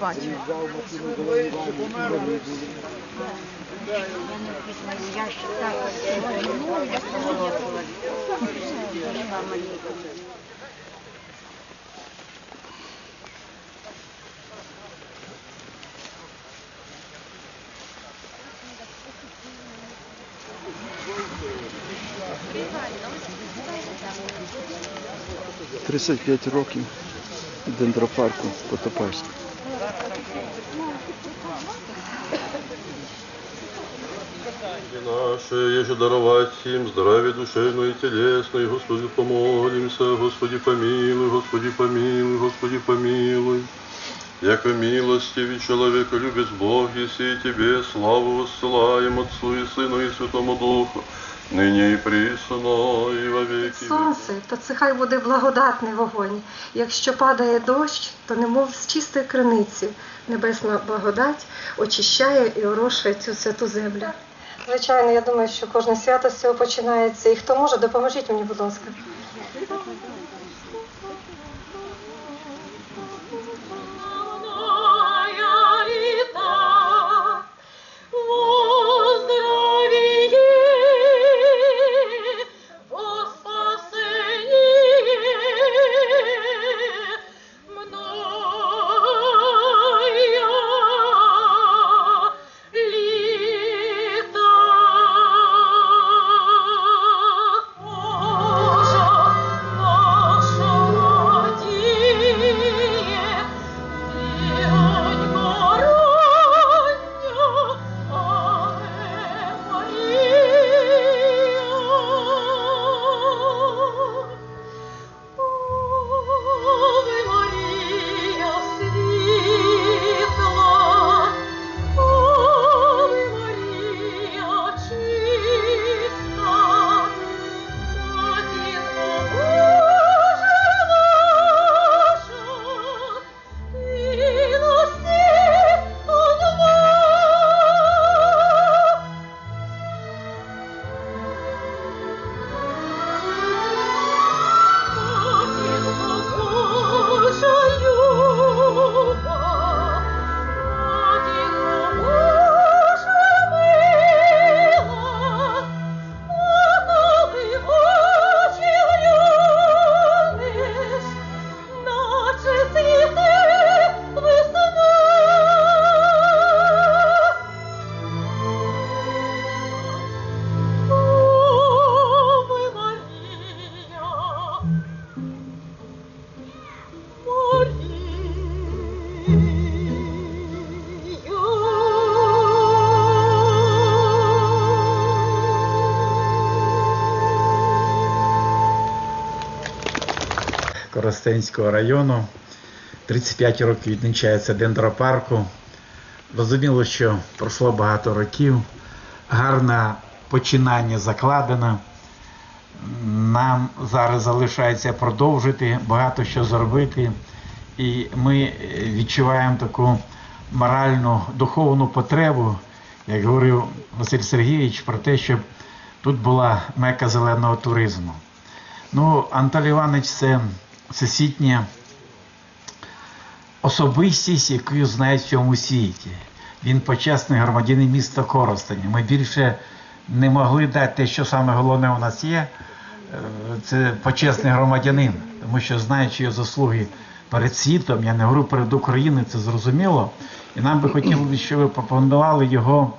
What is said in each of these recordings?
Бачу. – 35 років дендропарку Потопарськ И наше, еже даровать им здравие душевное и телесное, Господи, помолимся, Господи, помилуй, Господи, помилуй, Господи, помилуй. Яко милостивый человека любит Бог, если и Тебе славу воссылаем Отцу и Сыну и Святому Духу, ныне і присно, і во віки. Сонце, то це хай буде благодатний вогонь. Якщо падає дощ, то немов з чистої криниці небесна благодать очищає і орошує цю святу землю. Звичайно, я думаю, що кожне свято з цього починається. І хто може, допоможіть мені, будь ласка. Коростенського району. 35 років відмічається дендропарку. Розуміло, що пройшло багато років. Гарне починання закладено. Нам зараз залишається продовжити, багато що зробити. І ми відчуваємо таку моральну, духовну потребу, як говорив Василь Сергійович, про те, щоб тут була мека зеленого туризму. Ну, Антон Іванович це всесвітня особистість, яку знають в цьому світі. Він почесний громадянин міста Коростені. Ми більше не могли дати те, що саме головне у нас є. е, Це почесний громадянин, тому що знаючи його заслуги перед світом, я не говорю перед Україною, це зрозуміло. І нам би хотілося, щоб ви пропонували його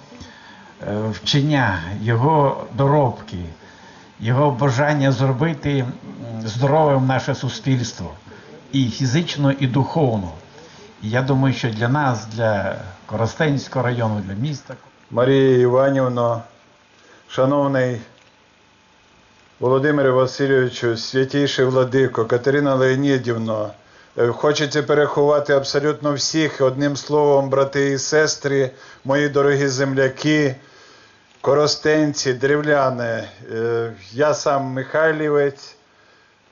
е, вчення, його доробки, його бажання зробити здоровим наше суспільство і фізично, і духовно. І я думаю, що для нас, для Коростенського району, для міста. Марія Іванівна, шановний Володимире Васильовичу, святійший владико, Катерина Леонідівна, е, хочеться переховати абсолютно всіх. Одним словом, брати і сестри, мої дорогі земляки, коростенці, древляни. Е, Я сам Михайлівець,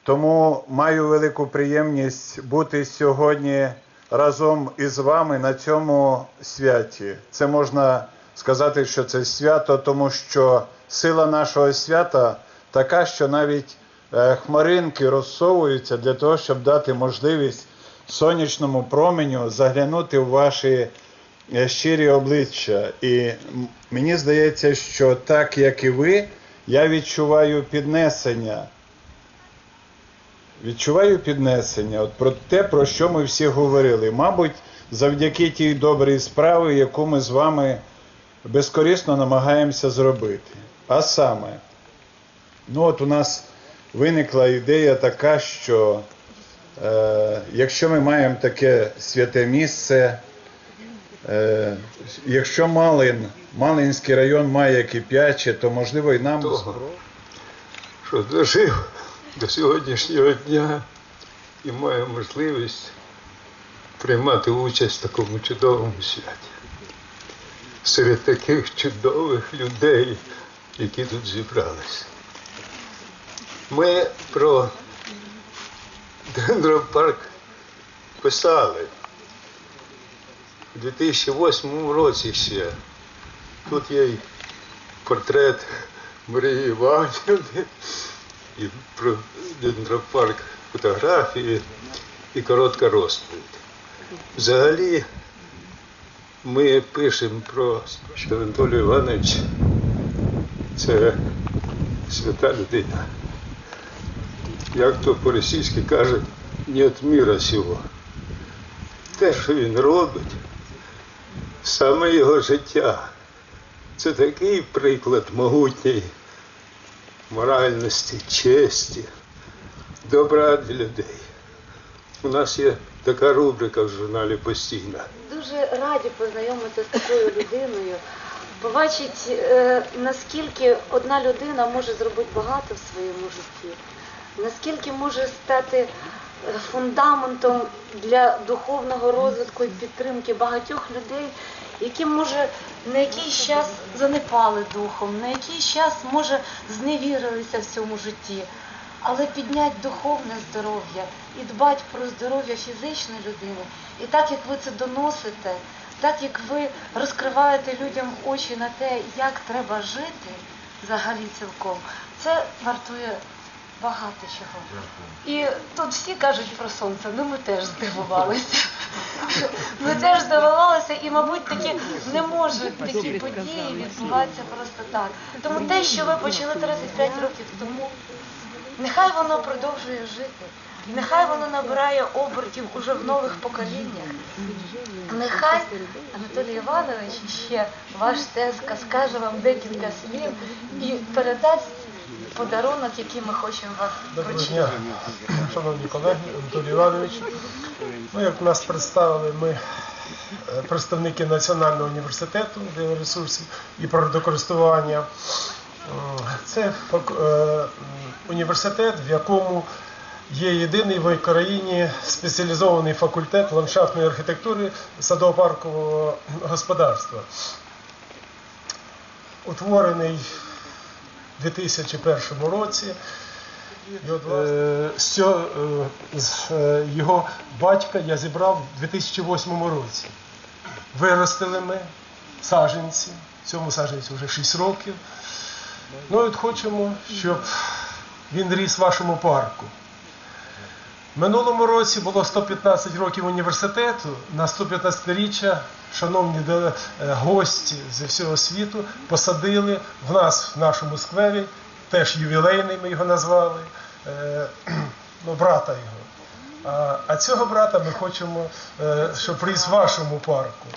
тому маю велику приємність бути сьогодні разом із вами на цьому святі. Це можна сказати, що це свято, тому що сила нашого свята така, що навіть е, хмаринки розсовуються для того, щоб дати можливість сонячному променю заглянути в ваші щирі обличчя. І мені здається, що так як і ви, я відчуваю піднесення. Відчуваю піднесення от про те, про що ми всі говорили. Мабуть, завдяки тій добрій справі, яку ми з вами безкорисно намагаємося зробити. А саме, ну от у нас виникла ідея така, що е, якщо ми маємо таке святе місце, е, якщо Малин, Малинський район має кип'яче, то можливо і нам того, що дожив до сьогоднішнього дня і маю можливість приймати участь в такому чудовому святі. Серед таких чудових людей, які тут зібралися. Ми про Дендропарк писали у 2008 році ще. Тут є й портрет Марії Іванівни, і про дендропарк фотографії і коротка розповідь. Взагалі ми пишемо про що Анатолій Іванович це свята людина. Як то по-російськи каже, нет міра сього. Те, що він робить, саме його життя. Це такий приклад могутньої моральності, честі, добра для людей. У нас є така рубрика в журналі постійна. Дуже раді познайомитися з такою людиною, побачити, е, наскільки одна людина може зробити багато в своєму житті, наскільки може стати е, фундаментом для духовного розвитку і підтримки багатьох людей, які може на якийсь час занепали духом, на якийсь час може зневірилися в цьому житті. Але підняти духовне здоров'я і дбати про здоров'я фізичної людини. І так як ви це доносите, так як ви розкриваєте людям очі на те, як треба жити взагалі цілком, це вартує багато чого. І тут всі кажуть про сонце, ну ми теж здивувалися. Ми теж здивувалися, і, мабуть, такі не можуть такі події відбуватися просто так. Тому те, що ви почали 35 років тому, Нехай воно продовжує жити, нехай воно набирає обертів уже в нових поколіннях. Нехай Анатолій Іванович ще ваш тезка скаже вам декілька слів і передасть подарунок, який ми хочемо вас Доброго вручити. дня, шановні колеги, Анатолій Іванович. Ну, як нас представили, ми е, представники Національного університету біоресурсів і природокористування. М, Це фак- е, м, університет, в якому є єдиний в Україні спеціалізований факультет ландшафтної архітектури садово-паркового господарства. Утворений 2001 році. Е, з, е, е, його батька я зібрав у 2008 році. Виростили ми саджанці, цьому саджанцю вже 6 років. Ну і от хочемо, щоб він ріс в вашому парку. Минулому році було 115 років університету. На 115-річчя, шановні е, гості зі всього світу, посадили в нас в нашому сквері, теж ювілейний ми його назвали, е, ну, брата його. А, цього брата ми хочемо, е, щоб в вашому парку.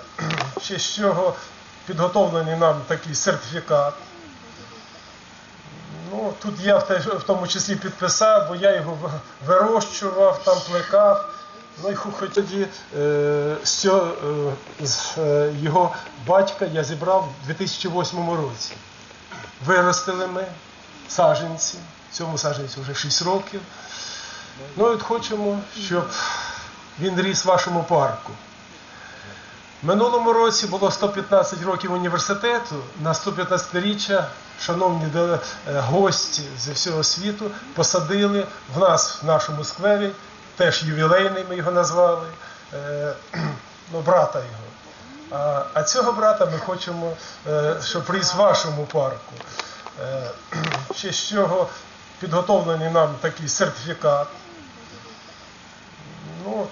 Ще з чого підготовлений нам такий сертифікат. Тут я в, тому числі підписав, бо я його вирощував, там плекав. Ну і хоч тоді е, з, е, е, його батька я зібрав у 2008 році. Виростили ми саджанці, цьому саджанцю вже 6 років. Ну і от хочемо, щоб він ріс в вашому парку. Минулому році було 115 років університету. На 115-річчя, шановні е, гості зі всього світу, посадили в нас в нашому сквері, теж ювілейний ми його назвали, е, ну, брата його. А, цього брата ми хочемо, е, щоб ріс в вашому парку. Ще з чого підготовлений нам такий сертифікат.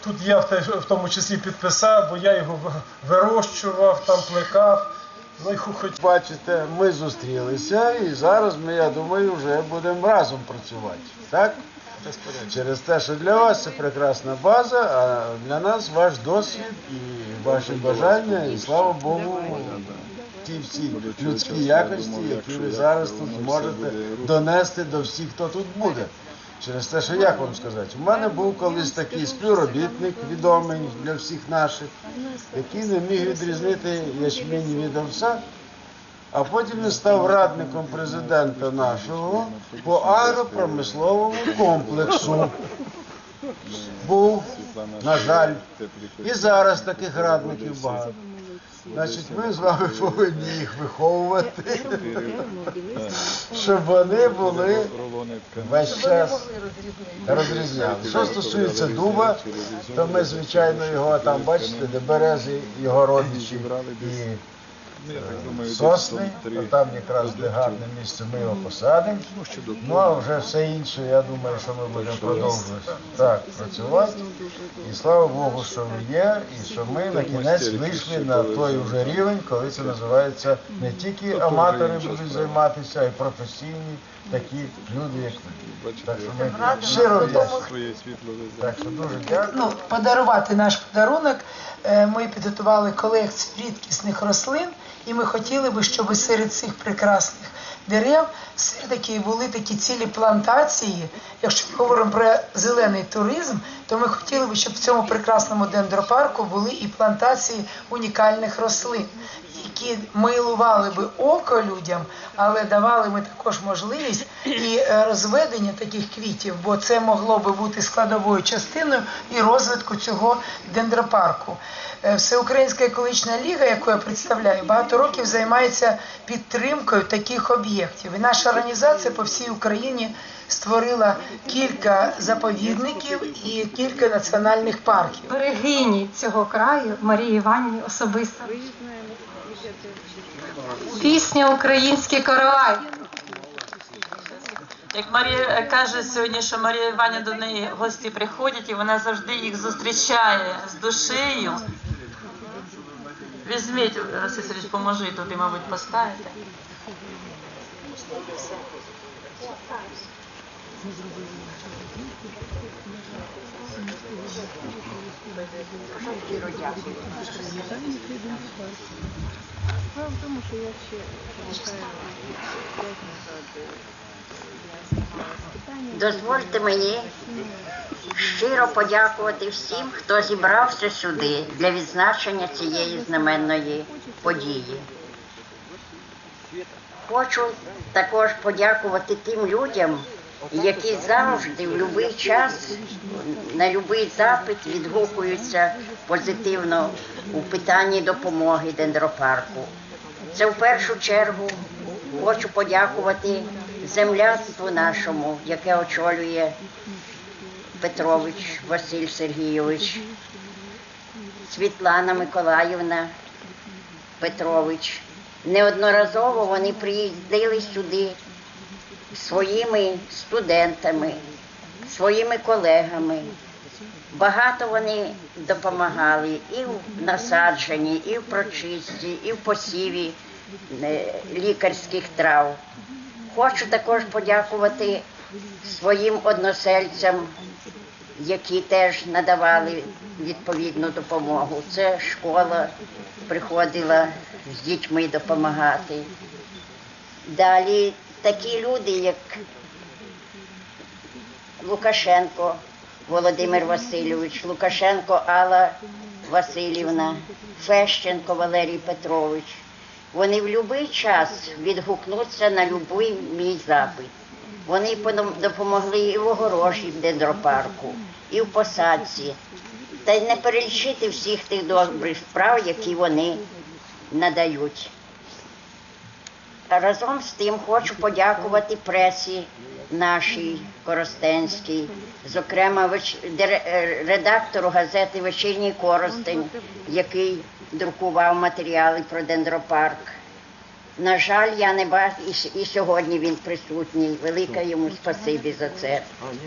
Тут я в тому числі підписав, бо я його вирощував, там плекав. Ну і хоч Бачите, ми зустрілися і зараз ми, я думаю, вже будемо разом працювати. Так? Через те, що для вас це прекрасна база, а для нас ваш досвід і ваші бажання, і слава Богу, ті всі людські якості, які ви зараз тут зможете донести до всіх, хто тут буде. Через те, що як вам сказати, у мене був колись такий співробітник відомий для всіх наших, який не міг відрізнити ячмінь від овса, а потім він став радником президента нашого по агропромисловому комплексу. Був, на жаль, і зараз таких радників багато. Значить, ми з вами повинні їх виховувати, щоб вони були весь час розрізняли. Що стосується дуба, то ми, звичайно, його там, бачите, де берези, його родичі. І сосни, то там якраз де гарне місце ми його посадимо. Ну а вже все інше, я думаю, що ми будемо продовжувати так працювати. І слава Богу, що ви є, і що ми на кінець вийшли на той уже рівень, коли це називається не тільки аматори будуть займатися, а й професійні такі люди, як ви. Так що ми щиро вдячні. Так що дуже дякую. ну, подарувати наш подарунок. Е, Ми підготували колекцію рідкісних рослин, і ми хотіли би, щоб серед цих прекрасних дерев все-таки були такі цілі плантації. Якщо ми говоримо про зелений туризм, то ми хотіли би, щоб в цьому прекрасному дендропарку були і плантації унікальних рослин. Які милували би око людям, але давали ми також можливість і е, розведення таких квітів, бо це могло би бути складовою частиною і розвитку цього дендропарку. Е, Всеукраїнська екологічна ліга, яку я представляю, багато років займається підтримкою таких об'єктів. І наша організація по всій Україні створила кілька заповідників і кілька національних парків. берегині цього краю Марії Іванівні особисто. Пісня Український коровай. Як Марія каже сьогодні, що Марія Іванівна до неї гості приходять, і вона завжди їх зустрічає з душею. Візьміть, Василь Сергійович, поможи туди, мабуть, поставити. Дозвольте мені щиро подякувати всім, хто зібрався сюди для відзначення цієї знаменної події. Хочу також подякувати тим людям, які завжди в будь-який час на будь-який запит відгукуються позитивно у питанні допомоги дендропарку. Це в першу чергу хочу подякувати земляцтву нашому, яке очолює Петрович Василь Сергійович, Світлана Миколаївна Петрович. Неодноразово вони приїздили сюди своїми студентами, своїми колегами. Багато вони допомагали і в насадженні, і в прочисті, і в посіві е, лікарських трав. Хочу також подякувати своїм односельцям, які теж надавали відповідну допомогу. Це школа приходила з дітьми допомагати. Далі такі люди, як Лукашенко Володимир Васильович, Лукашенко Алла Васильівна, Фещенко Валерій Петрович. Вони в будь-який час відгукнуться на будь-який мій запит. Вони допомогли і в огорожі в дендропарку, і в посадці. Та й не перелічити всіх тих добрих справ, які вони надають. Разом з тим хочу подякувати пресі нашій Коростенській, зокрема е, редактору газети Вечірній Коростень, який друкував матеріали про дендропарк. На жаль, я не бачу, і сьогодні він присутній. Велике йому спасибі за це.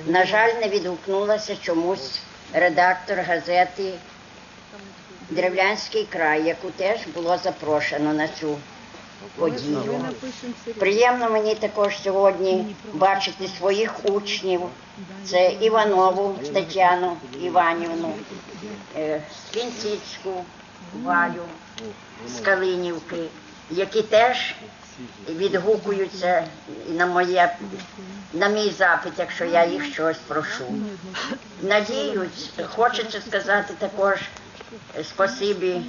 На жаль, не відгукнулася чомусь редактор газети Древлянський край, яку теж було запрошено на цю подію. Приємно мені також сьогодні бачити своїх учнів. Це Іванову Тетяну Іванівну, е, Свінціцьку Валю з Калинівки, які теж відгукуються на моє на мій запит, якщо я їх щось прошу. Надіюсь, хочеться сказати також е, спасибі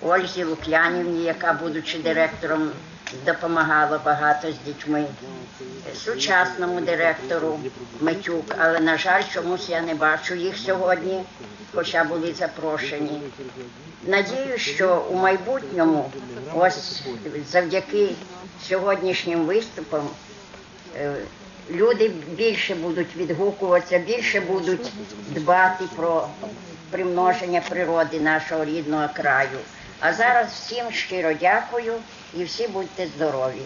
Ользі Лук'янівні, яка, будучи директором, допомагала багато з дітьми, сучасному директору Митюк, але, на жаль, чомусь я не бачу їх сьогодні, хоча були запрошені. Надію, що у майбутньому, ось завдяки сьогоднішнім виступам, е, люди більше будуть відгукуватися, більше будуть дбати про примноження природи нашого рідного краю. А зараз всім щиро дякую і всі будьте здорові.